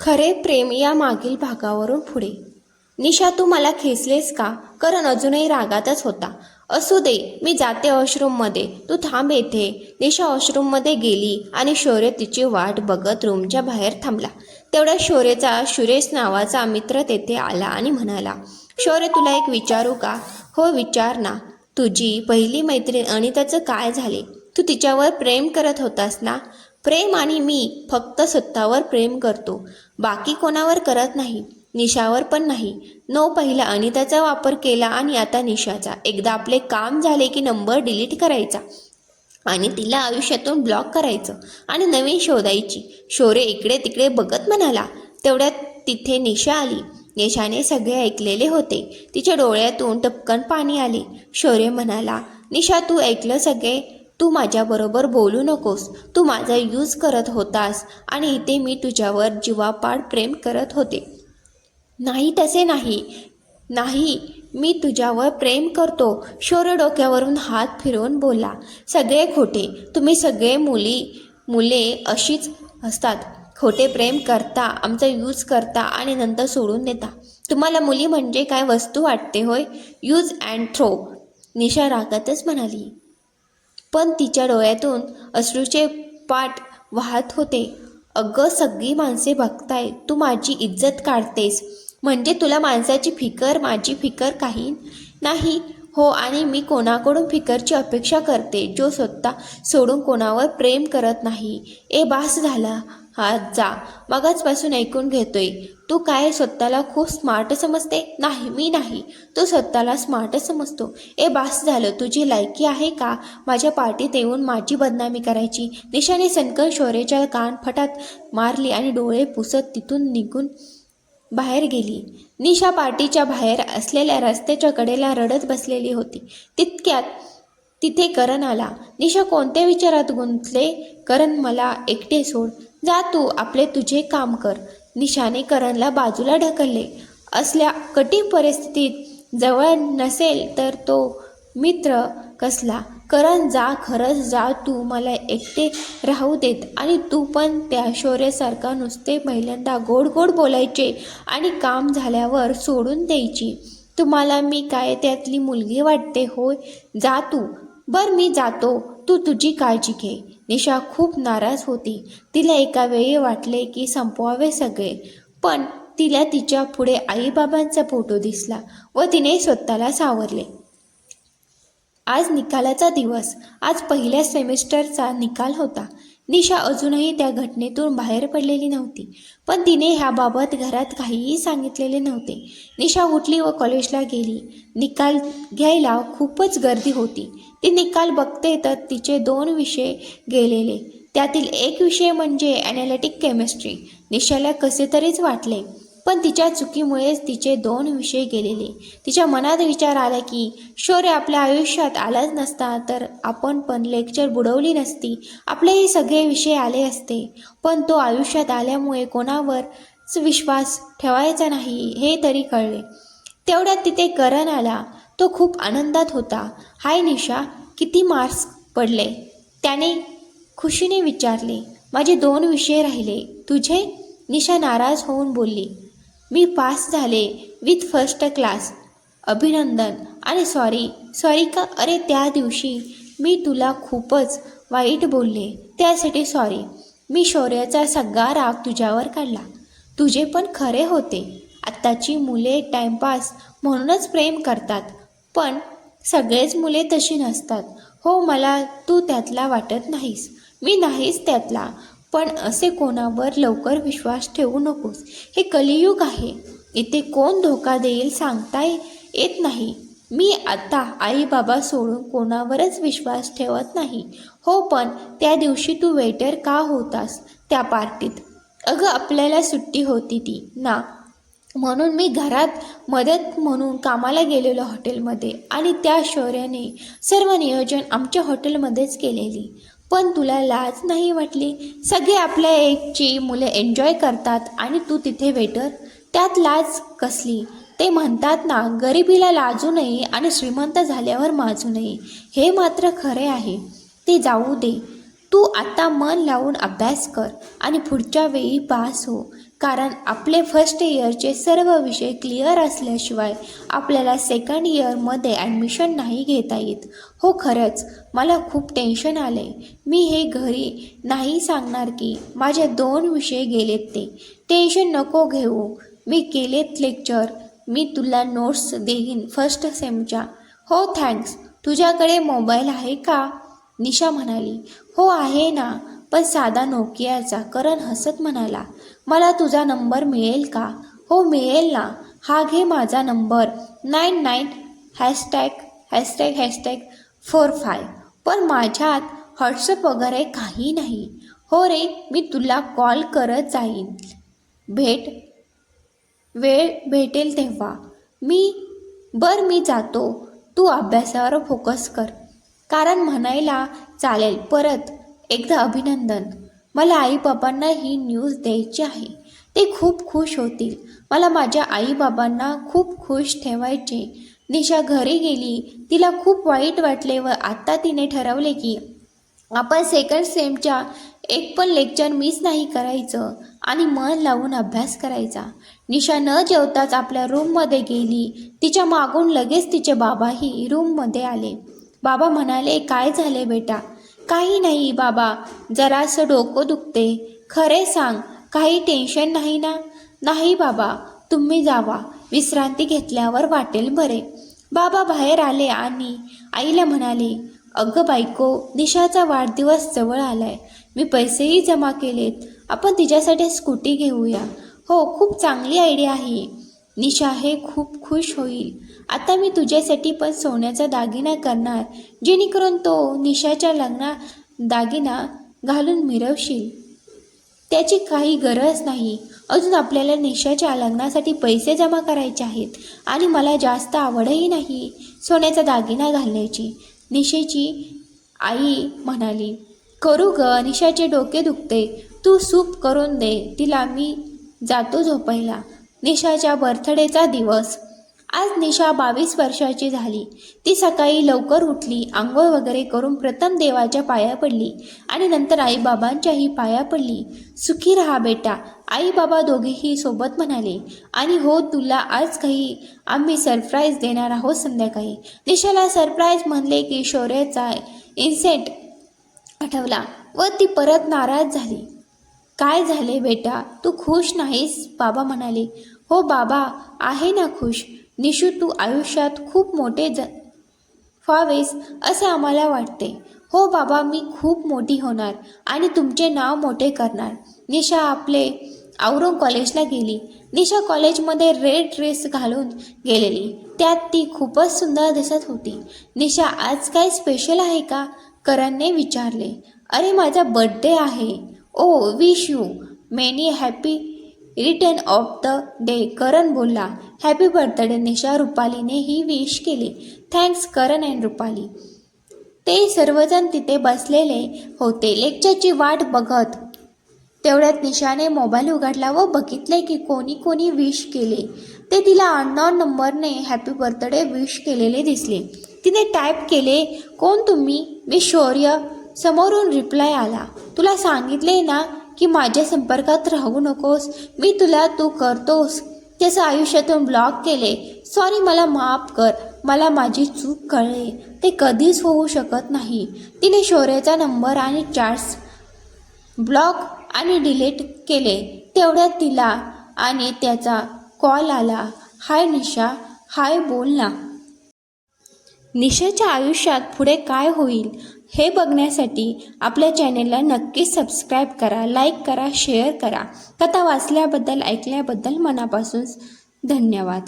खरे प्रेम या मागील भागावरून पुढे. निशा तू मला खेचलेस का? करण अजूनही रागातच होता. असू दे मी जाते वॉशरूममध्ये तू थांब येथे. निशा वॉशरूममध्ये गेली आणि शौर्य तिची वाट बघत रूमच्या बाहेर थांबला. तेवढ्या शौर्यचा सुरेश नावाचा मित्र तेथे आला आणि म्हणाला शौर्य तुला एक विचारू का? हो विचार ना. तुझी पहिली मैत्रीण अनिताचं काय झाले? तू तिच्यावर प्रेम करत होतास ना? प्रेम आणि मी फक्त स्वतःवर प्रेम करतो. बाकी कोणावर करत नाही निशावर पण नाही. नो पहिला अनिताचा वापर केला आणि आता निशाचा. एकदा आपले काम झाले की नंबर डिलीट करायचा आणि तिला आयुष्यातून ब्लॉक करायचं आणि नवीन शोधायची. शौर्य इकडे तिकडे बघत म्हणाला. तेवढ्यात तिथे निशा आली. निशाने सगळे ऐकलेले होते. तिच्या डोळ्यातून टपकन पाणी आले. शौर्य म्हणाला निशा तू ऐकलं सगळे? तू माझ्याबरोबर बोलू नकोस. तू माझा यूज करत होतास आणि इथे मी तुझ्यावर जीवापाड प्रेम करत होते. नाही तसे नाही. नाही मी तुझ्यावर प्रेम करतो. शौर्य डोक्यावरून हात फिरवून बोला. सगळे खोटे. तुम्ही सगळे मुली मुले अशीच असतात. खोटे प्रेम करता आमचा यूज करता आणि नंतर सोडून देता. तुम्हाला मुली म्हणजे काय वस्तू वाटते होय? Use and throw. निशा रागातच म्हणाली. पण तिच्या डोळ्यातून अश्रूचे पाठ वाहत होते. अगं सगळी माणसे बघताय तू माझी इज्जत काढतेस. म्हणजे तुला माणसाची फिकर माझी फिकर काही नाही? हो आणि मी कोणाकडून फिकरची अपेक्षा करते जो स्वतः सोडून कोणावर प्रेम करत नाही? ए बास झाला. हा जा. मगाचपासून ऐकून घेतोय. तू काय स्वतःला खूप स्मार्ट समजते? नाही मी नाही. तू स्वतःला स्मार्ट समजतो. ए बास झालं. तुझी लायकी आहे का? माझ्या पार्टीत येऊन माझी बदनामी करायची. निशाने सनकन शोरेच्या कान फटात मारली आणि डोळे पुसत तिथून निघून बाहेर गेली. निशा पार्टीच्या बाहेर असलेल्या रस्त्याच्या कडेला रडत बसलेली होती. तितक्यात तिथे करण आला. निशा कोणत्या विचारात गुंतले? करण मला एकटे सोड. जा तू आपले तुझे काम कर. निशाने करणला बाजूला ढकलले. असल्या कठीण परिस्थितीत जवळ नसेल तर तो मित्र कसला? करण जा खरंच जा तू मला एकटे राहू देत. आणि तू पण त्या शौर्यासारखा नुसते पहिल्यांदा गोड गोड बोलायचे आणि काम झाल्यावर सोडून द्यायची. तुम्हाला मी काय त्यातली मुलगी वाटते? होय जा तू. बर मी जातो. तू तुझी काळजी घे. निशा खूप नाराज होती. तिला एका वेळी वाटले की संपवावे सगळे. पण तिला तिच्या पुढे आईबाबांचा फोटो दिसला व तिने स्वतःला सावरले. आज निकालाचा दिवस. आज पहिल्या सेमिस्टरचा निकाल होता. निशा अजूनही त्या घटनेतून बाहेर पडलेली नव्हती. पण तिने ह्याबाबत घरात काहीही सांगितलेले नव्हते. निशा उठली व कॉलेजला गेली. निकाल घ्यायला खूपच गर्दी होती. ती निकाल बघते तर तिचे दोन विषय गेलेले. त्यातील एक विषय म्हणजे ॲनालिटिक केमिस्ट्री निशाला कसे तरीच वाटले. पण तिच्या चुकीमुळेच तिचे दोन विषय गेलेले. तिच्या मनात विचार आला की शौर्य आपल्या आयुष्यात आलाच नसता तर आपण पण लेक्चर बुडवली नसती. आपलेही सगळे विषय आले असते. पण तो आयुष्यात आल्यामुळे कोणावरच विश्वास ठेवायचा नाही हे तरी कळले. तेवढ्यात तिथे करण आला. तो खूप आनंदात होता. हाय निशा किती मार्क्स पडले? त्याने खुशीने विचारले. माझे दोन विषय राहिले. तुझे? निशा नाराज होऊन बोलली. मी पास झाले विथ फर्स्ट क्लास अभिनंदन. आणि सॉरी सॉरी का? अरे त्या दिवशी मी तुला खूपच वाईट बोलले. त्यासाठी सॉरी मी शौर्याचा सगळा राग तुझ्यावर काढला. तुझे पण खरे होते. आत्ताची मुले टाइमपास म्हणूनच प्रेम करतात. पण सगळेच मुले तशी नसतात. हो मला तू त्यातला वाटत नाहीस. मी नाहीच त्यातला. पण असे कोणावर लवकर विश्वास ठेवू नकोस. हे कलियुग आहे. इथे कोण धोका देईल सांगता येत नाही. मी आता आई बाबा सोडून कोणावरच विश्वास ठेवत नाही. हो पण त्या दिवशी तू वेटर का होतास त्या पार्टीत? अगं आपल्याला सुट्टी होती ती. ना. म्हणून मी घरात मदत म्हणून कामाला गेलेलो हॉटेलमध्ये आणि त्या शौर्याने सर्व नियोजन आमच्या हॉटेलमध्येच केलेली. पण तुला लाज नाही वाटली? सगळे आपल्या एकची मुले एन्जॉय करतात आणि तू तिथे वेटर? त्यात लाज कसली? ते म्हणतात ना गरिबीला लाजू नये आणि श्रीमंत झाल्यावर माजू नये. हे मात्र खरे आहे. ते जाऊ दे. तू आता मन लावून अभ्यास कर आणि पुढच्या वेळी पास हो. कारण आपले फर्स्ट इयरचे सर्व विषय क्लिअर असल्याशिवाय आपल्याला सेकंड इयरमध्ये ॲडमिशन नाही घेता येत. हो खरंच मला खूप टेन्शन आले. मी हे घरी नाही सांगणार की माझे दोन विषय गेलेत ते. टेन्शन नको घेऊ. मी केलेत लेक्चर मी तुला नोट्स देईन फर्स्ट सेमच्या हो थँक्स तुझ्याकडे मोबाईल आहे का? निशा म्हणाली. हो आहे ना. पण साधा नोकियाचा. करण हसत म्हणाला. मला तुझा नंबर मिळेल का? हो मिळेल ना. हा घे माझा number. Nine nine hashtag hashtag hashtag four five पण माझ्यात व्हॉट्सअप वगैरे काही नाही. हो रे मी तुला कॉल करत जाईन. भेट वेळ भेटेल तेव्हा. मी बर मी जातो. तू अभ्यासावर फोकस कर. कारण म्हणायला चालेल. परत एकदा अभिनंदन. मला आईबाबांना ही न्यूज द्यायची आहे. ते खूप खुश होतील. मला माझ्या आईबाबांना खूप खुश ठेवायचे. निशा घरी गेली. तिला खूप वाईट वाटले व आत्ता तिने ठरवले की आपण सेकंड सेमच्या एक पण लेक्चर मिस नाही करायचं आणि मन लावून अभ्यास करायचा. निशा न जेवताच आपल्या रूममध्ये गेली. तिच्या मागून लगेच तिचे बाबाही रूममध्ये आले. बाबा म्हणाले काय झाले बेटा? काही नाही बाबा. जरासं डोकं दुखते. खरे सांग काही टेन्शन नाही ना? नाही बाबा तुम्ही जावा. विश्रांती घेतल्यावर वाटेल बरे. बाबा बाहेर आले आणि आईला म्हणाले अगं बायको निशाचा वाढदिवस जवळ आलाय. मी पैसेही जमा केलेत. आपण तिच्यासाठी स्कूटी घेऊया. हो खूप चांगली आयडिया आहे. निशा हे खूप खुश होईल. आता मी तुझ्यासाठी पण सोन्याचा दागिना करणार जेणेकरून तो निशाच्या लग्ना दागिना घालून मिरवशील. त्याची काही गरज नाही. अजून आपल्याला निशाच्या लग्नासाठी पैसे जमा करायचे आहेत आणि मला जास्त आवडही नाही सोन्याचा दागिना घालण्याची निशेची आई म्हणाली. करू ग निशाचे डोके दुखते. तू सूप करून दे. तिला मी जातो झोपायला. निशाच्या बर्थडेचा दिवस. आज निशा बावीस वर्षाची झाली. ती सकाळी लवकर उठली आंघोळ वगैरे करून प्रथम देवाच्या पाया पडली आणि नंतर आईबाबांच्याही पाया पडली. सुखी राहा बेटा आई बाबा दोघेही सोबत म्हणाले. आणि हो तुला आज काही आम्ही सरप्राईज देणार आहोत संध्याकाळी. निशाला सरप्राईज म्हणले की शौर्याचा इन्सेंट आठवला व ती परत नाराज झाली. काय झाले बेटा? तू खुश नाहीस? बाबा म्हणाले. हो बाबा आहे ना खुश. निशू तू आयुष्यात खूप मोठे ज व्हावेस असे आम्हाला वाटते. हो बाबा मी खूप मोठी होणार आणि तुमचे नाव मोठे करणार. निशा आपले औरंग कॉलेजला गेली. निशा कॉलेजमध्ये रेड ड्रेस घालून गेलेली. त्यात ती खूपच सुंदर दिसत होती. निशा आज काय स्पेशल आहे का? करणने विचारले. अरे माझा बड्डे आहे. ओ wish you. Many happy return of the day Karan बोलला हॅपी बर्थडे निशा रुपालीने ही विश केली. Thanks Karan and Rupali. ते सर्वजण तिथे बसलेले होते. लेक्चरची वाट बघत तेवढ्यात निशाने मोबाईल उघडला व बघितले की कोणी कोणी विश केले. ते तिला अननॉन नंबरने हॅपी बर्थडे विश केलेले दिसले. तिने टाईप केले कोण तुम्ही? मी शौर्य समोरून रिप्लाय आला तुला सांगितले ना की माझ्या संपर्कात राहू नकोस. मी तुला तू करतोस. त्याचं आयुष्यातून ब्लॉक केले. सॉरी मला माफ कर. मला माझी चूक कळले. ते कधीच होऊ शकत नाही. तिने शौर्याचा नंबर आणि चार्ट्स ब्लॉक आणि डिलीट केले. तेवढ्यात तिला आणि त्याचा कॉल आला. हाय निशा. हाय बोल ना निशाच्या आयुष्यात पुढे काय होईल हे बघण्यासाठी आपल्या चॅनेलला नक्कीच सबस्क्राईब करा लाईक करा शेअर करा. कथा वाचल्याबद्दल ऐकल्याबद्दल मनापासून धन्यवाद.